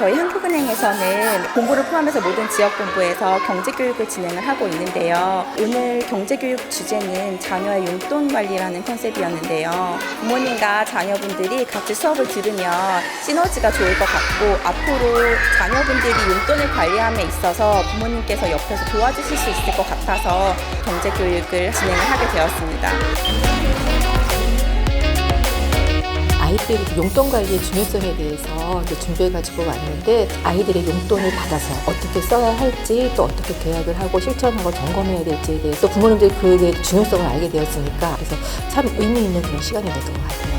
저희 한국은행에서는 본부를 포함해서 모든 지역 본부에서 경제 교육을 진행을 하고 있는데요. 오늘 경제 교육 주제는 자녀의 용돈 관리라는 컨셉이었는데요. 부모님과 자녀분들이 같이 수업을 들으면 시너지가 좋을 것 같고 앞으로 자녀분들이 용돈을 관리함에 있어서 부모님께서 옆에서 도와주실 수 있을 것 같아서 경제 교육을 진행을 하게 되었습니다. 아이들이 용돈 관리의 중요성에 대해서 준비해가지고 왔는데 아이들의 용돈을 받아서 어떻게 써야 할지 또 어떻게 계약을 하고 실천하고 점검해야 될지에 대해서 부모님들이 그의 중요성을 알게 되었으니까 그래서 참 의미 있는 그런 시간이 됐던 것 같아요.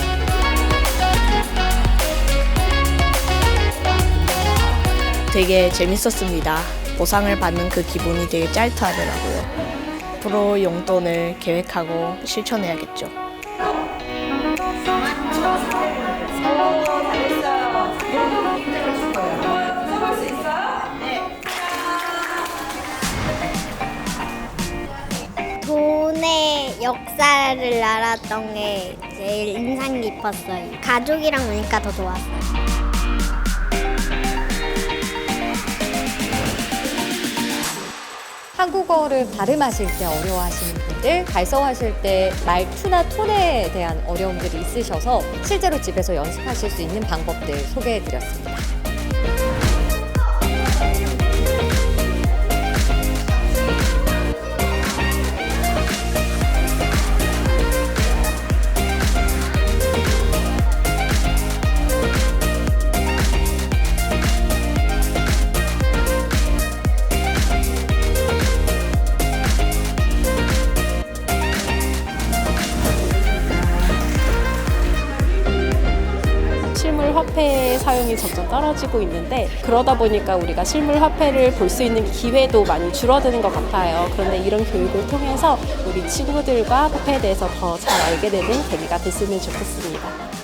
되게 재밌었습니다. 보상을 받는 그 기분이 되게 짜릿하더라고요. 앞으로 용돈을 계획하고 실천해야겠죠. 역사를 알았던 게 제일 인상 깊었어요. 가족이랑 오니까 더 좋았어요. 한국어를 발음하실 때 어려워하시는 분들, 발성하실 때 말투나 톤에 대한 어려움들이 있으셔서 실제로 집에서 연습하실 수 있는 방법들 소개해 드렸습니다. 화폐의 사용이 점점 떨어지고 있는데 그러다 보니까 우리가 실물 화폐를 볼 수 있는 기회도 많이 줄어드는 것 같아요. 그런데 이런 교육을 통해서 우리 친구들과 화폐에 대해서 더 잘 알게 되는 계기가 됐으면 좋겠습니다.